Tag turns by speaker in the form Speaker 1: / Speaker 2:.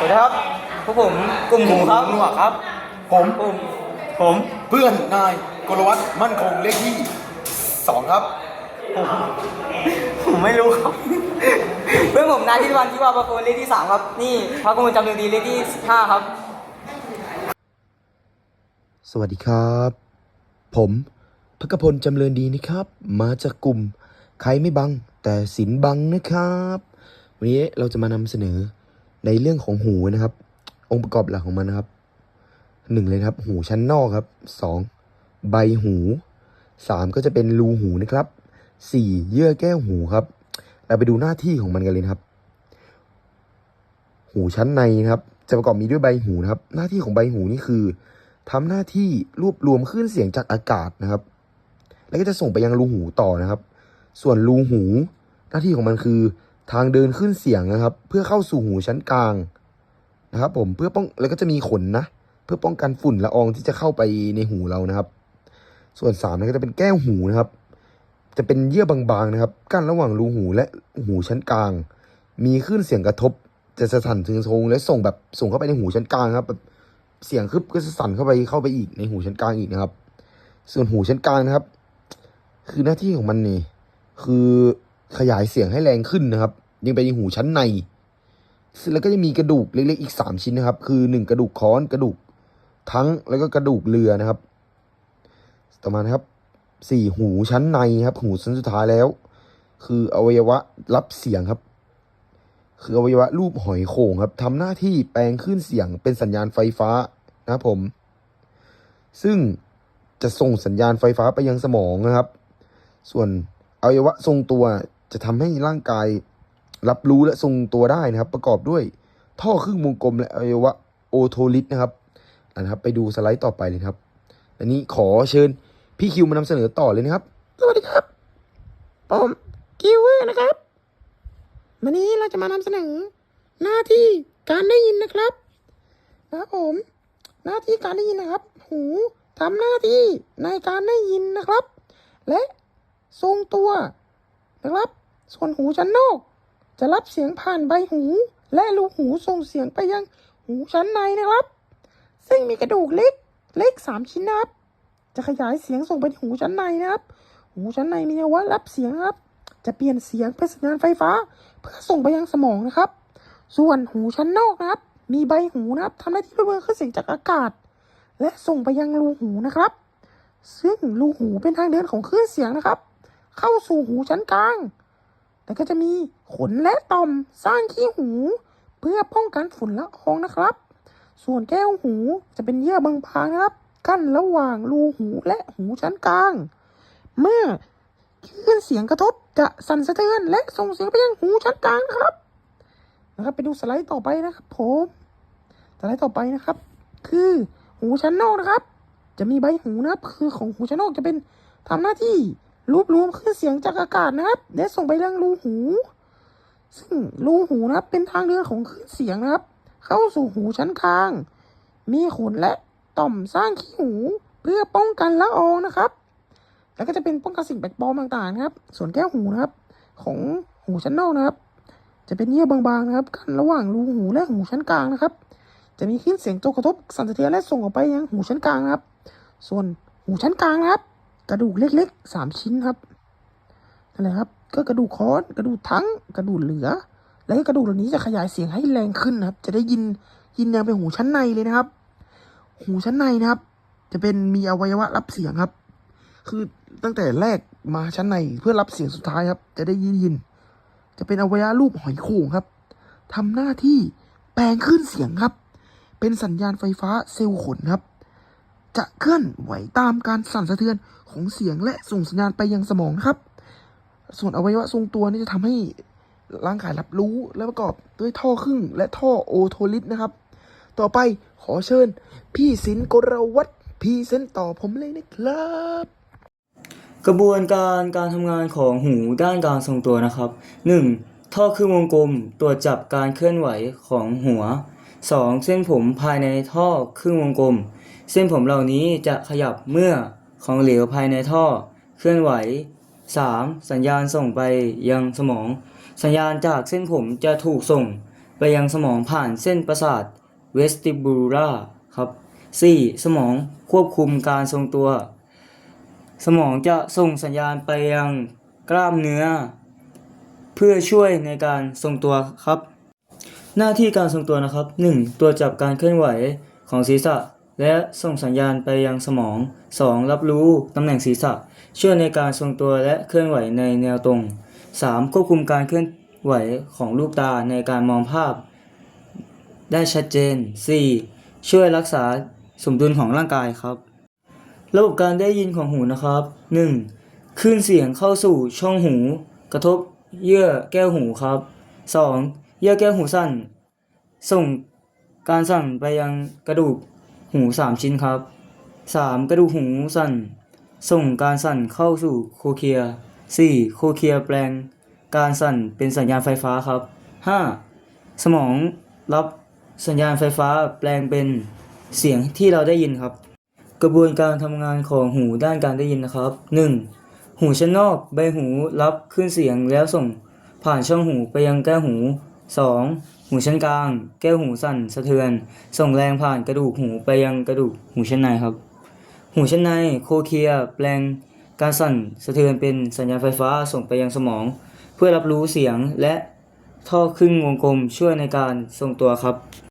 Speaker 1: สวัสดีครับพวกผมกลุ่มหมูครับ
Speaker 2: หนวกครับ ผม
Speaker 1: ผมผม
Speaker 2: เพื่อนนายกลวัฒน์มั่นคงเลขที่สองครับ
Speaker 1: ผมผมไม่รู้ครับ เพื่อนผมนายทิตวันที่ว่าประโคนเลขที่สามครับ นี่พระกุมารจำเรืองดีเลขที่ห้าครับ
Speaker 3: สวัสดีครับ ผมพกพลจำเริญดีนะครับ มาจากกลุ่ม ใครไม่บังแต่ศิลบังนะครับ วันนี้เราจะมานำเสนอ ในเรื่องของหูนะครับ องค์ประกอบหลักของมันนะครับหนึ่งเลยครับ หูชั้นนอกครับสองใบหูสามก็จะเป็นรูหูนะครับสี่เยื่อแก้วหูครับ เราไปดูหน้าที่ของมันกันเลยครับ หูชั้นในนะครับ จะประกอบมีด้วยใบหูนะครับ หน้าที่ของใบหูนี่คือทำหน้าที่รวบรวมคลื่นเสียงจากอากาศนะครับ แล้วก็จะส่งไปยังรูหูต่อนะครับ ส่วนรูหู หน้าที่ของมันคือ ทางเดินขึ้นเสียงนะครับ เพื่อเข้าสู่หูชั้นกลางนะครับผมเพื่อป้องแล้วก็จะมีขนนะ เพื่อป้องกันฝุ่นละอองที่จะเข้าไปในหูเรานะครับ ส่วนสามนะก็จะเป็นแก้วหูนะครับ จะเป็นเยื่อบางๆนะครับ กั้นระหว่างรูหูและหูชั้นกลาง มีคลื่นเสียงกระทบจะสั่นถึงทรงและส่งแบบส่งเข้าไปในหูชั้นกลางครับแบบเสียงคึบก็จะสั่นเข้าไปเข้าไปอีกในหูชั้นกลางอีกนะครับ ส่วนหูชั้นกลางนะครับ คือหน้าที่ของมันนี่คือ ขยายเสียงให้แรงขึ้นนะครับ ยังไปในหูชั้นในแล้วก็จะมีกระดูกเล็กๆอีกสามชิ้นนะครับ คือหนึ่งกระดูกค้อนกระดูกทั้งแล้วก็กระดูกเรือนะครับ ต่อมานะครับสี่หูชั้นในครับ หูชั้นสุดท้ายแล้ว คืออวัยวะรับเสียงครับ คืออวัยวะรูปหอยโข่งครับทำหน้าที่แปลงคลื่นเสียงเป็นสัญญาณไฟฟ้านะครับผม ซึ่งจะส่งสัญญาณไฟฟ้าไปยังสมองนะครับ ส่วนอวัยวะทรงตัว จะทำให้ร่างกายรับรู้และทรงตัวได้นะครับ ประกอบด้วยท่อครึ่งวงกลมและอวัยวะโอโทลิสนะครับนะครับไปดูสไลด์ต่อไปเลยครับ อันนี้ขอเชิญพี่คิวมานำเสนอต่อเลยนะครับ สวัสดีครับ ผมคิวเวอร์นะครับ วันนี้เราจะมานำเสนอ หน้าที่การได้ยินนะครับนะครับผมหน้าที่การได้ยินนะครับ หูทำหน้าที่ในการได้ยินนะครับ และทรงตัวนะครับ ส่วนหูชั้นนอก จะรับเสียงผ่านใบหู และรูหูส่งเสียงไปยังหูชั้นในนะครับ ซึ่งมีกระดูกเล็กเล็กสามชิ้นนะครับ จะขยายเสียงส่งไปที่หูชั้นในนะครับ หูชั้นในมีอวัยวะรับเสียงครับ จะเปลี่ยนเสียงเป็นสัญญาณไฟฟ้า เพื่อส่งไปยังสมองนะครับ ส่วนหูชั้นนอกนะครับ มีใบหูนะครับทำหน้าที่รวบรวมคลื่นเสียงจากอากาศ และส่งไปยังรูหูนะครับ ซึ่งรูหูเป็นทางเดินของคลื่นเสียงนะครับ เข้าสู่หูชั้นกลาง แล้วก็จะมีขนและต่อมสร้างขี้หู เพื่อป้องกันฝุ่นละอองนะครับ ส่วนแก้วหูจะเป็นเยื่อบางๆนะครับ กั้นระหว่างรูหูและหูชั้นกลาง เมื่อคลื่นเสียงกระทบจะสั่นสะเทือนและส่งเสียงไปยังหูชั้นกลางนะครับนะครับไปดูสไลด์ต่อไปนะครับผมสไลด์ต่อไปนะครับ คือหูชั้นนอกนะครับ จะมีใบหูนะครับ คือของหูชั้นนอกจะเป็นทำหน้าที่ รวบรวมคลื่นเสียงจากอากาศนะครับและส่งไปยังรูหู ซึ่งรูหูนะครับ เป็นทางเดินของคลื่นเสียงนะครับ เข้าสู่หูชั้นกลาง มีขนและต่อมสร้างขี้หูเพื่อป้องกันละอองนะครับ แล้วก็จะเป็นป้องกันสิ่งแปลกปลอมต่างๆนะครับ ส่วนแก้วหูนะครับ ของหูชั้นนอกนะครับ จะเป็นเยื่อบางๆนะครับกันระหว่างรูหูและหูชั้นกลางนะครับ จะมีคลื่นเสียงโจกกระทบสั่นสะเทือนและส่งออกไปยังหูชั้นกลางนะครับ ส่วนหูชั้นกลางนะครับ กระดูกเล็กๆสามชิ้นครับนั่นแหละครับ ก็กระดูกคอนกระดูกทั้งกระดูกเหลือ และกระดูกเหล่านี้จะขยายเสียงให้แรงขึ้นนะครับ จะได้ยินยินยังเป็นหูชั้นในเลยนะครับ หูชั้นในนะครับ จะเป็นมีอวัยวะรับเสียงครับ คือตั้งแต่แรกมาชั้นในเพื่อรับเสียงสุดท้ายครับ จะได้ยินยิน จะเป็นอวัยวะรูปหอยโข่งครับทำหน้าที่แปลงคลื่นเสียงครับ เป็นสัญญาณไฟฟ้าเซลล์ขนครับ จะเคลื่อนไหวตามการสั่นสะเทือนของเสียงและส่งสัญญาณไปยังสมองครับ ส่วนอวัยวะทรงตัวนี่จะทำให้ร่างกายรับรู้และประกอบด้วยท่อครึ่งและท่อโอโทลิสนะครับ ต่อไปขอเชิญ พี่สินกรวัตรพรีเซนต์ต่อผมเลยนะครับ
Speaker 1: กระบวนการการทำงานของหูด้านการทรงตัวนะครับ 1. ท่อครึ่งวงกลมตรวจจับการเคลื่อนไหวของหัว 2. เส้นผมภายในท่อครึ่งวงกลม เส้นผมเหล่านี้จะขยับเมื่อของเหลวภายในท่อ เคลื่อนไหว 3. สัญญาณส่งไปยังสมอง สัญญาณจากเส้นผมจะถูกส่ง ไปยังสมองผ่านเส้นประสาท vestibular ครับ 4. สมองควบคุมการทรงตัว สมองจะส่งสัญญาณไปยังกล้ามเนื้อ เพื่อช่วยในการทรงตัวครับ หน้าที่การทรงตัวนะครับ 1. ตรวจจับการเคลื่อนไหวของศีรษะ และส่งสัญญาณไปยังสมอง 2. รับรู้ตำแหน่งศีรษะ ช่วยในการทรงตัวและเคลื่อนไหวในแนวตรง 3. ควบคุมการเคลื่อนไหวของลูกตาในการมองภาพ ได้ชัดเจน 4. ช่วยรักษาสมดุลของร่างกายครับ ระบบการได้ยินของหูนะครับ 1. คลื่นเสียงเข้าสู่ช่องหู กระทบเยื่อแก้วหูครับ 2. เยื่อแก้วหูสั้น ส่งการสั่นไปยังกระดูกหู3ชิ้นครับ 3. กระดูกหูสั่น ส่งการสั่นเข้าสู่โคเคีย 4. โคเคียแปลง การสั่นเป็นสัญญาณไฟฟ้าครับ 5. สมองรับสัญญาณไฟฟ้าแปลงเป็นเสียงที่เราได้ยินครับ กระบวนการทำงานของหูด้านการได้ยินนะครับ 1. หูชั้นนอกใบหูรับคลื่นเสียงแล้วส่งผ่านช่องหูไปยังแก้วหู 2. หูชั้นกลาง แก้วหูสั่นสะเทือน ส่งแรงผ่านกระดูกหูไปยังกระดูกหูชั้นในครับ หูชั้นในโคเคียแปลงการสั่นสะเทือนเป็นสัญญาณไฟฟ้าส่งไปยังสมอง เพื่อรับรู้เสียงและท่อครึ่งวงกลมช่วยในการทรงตัวครับ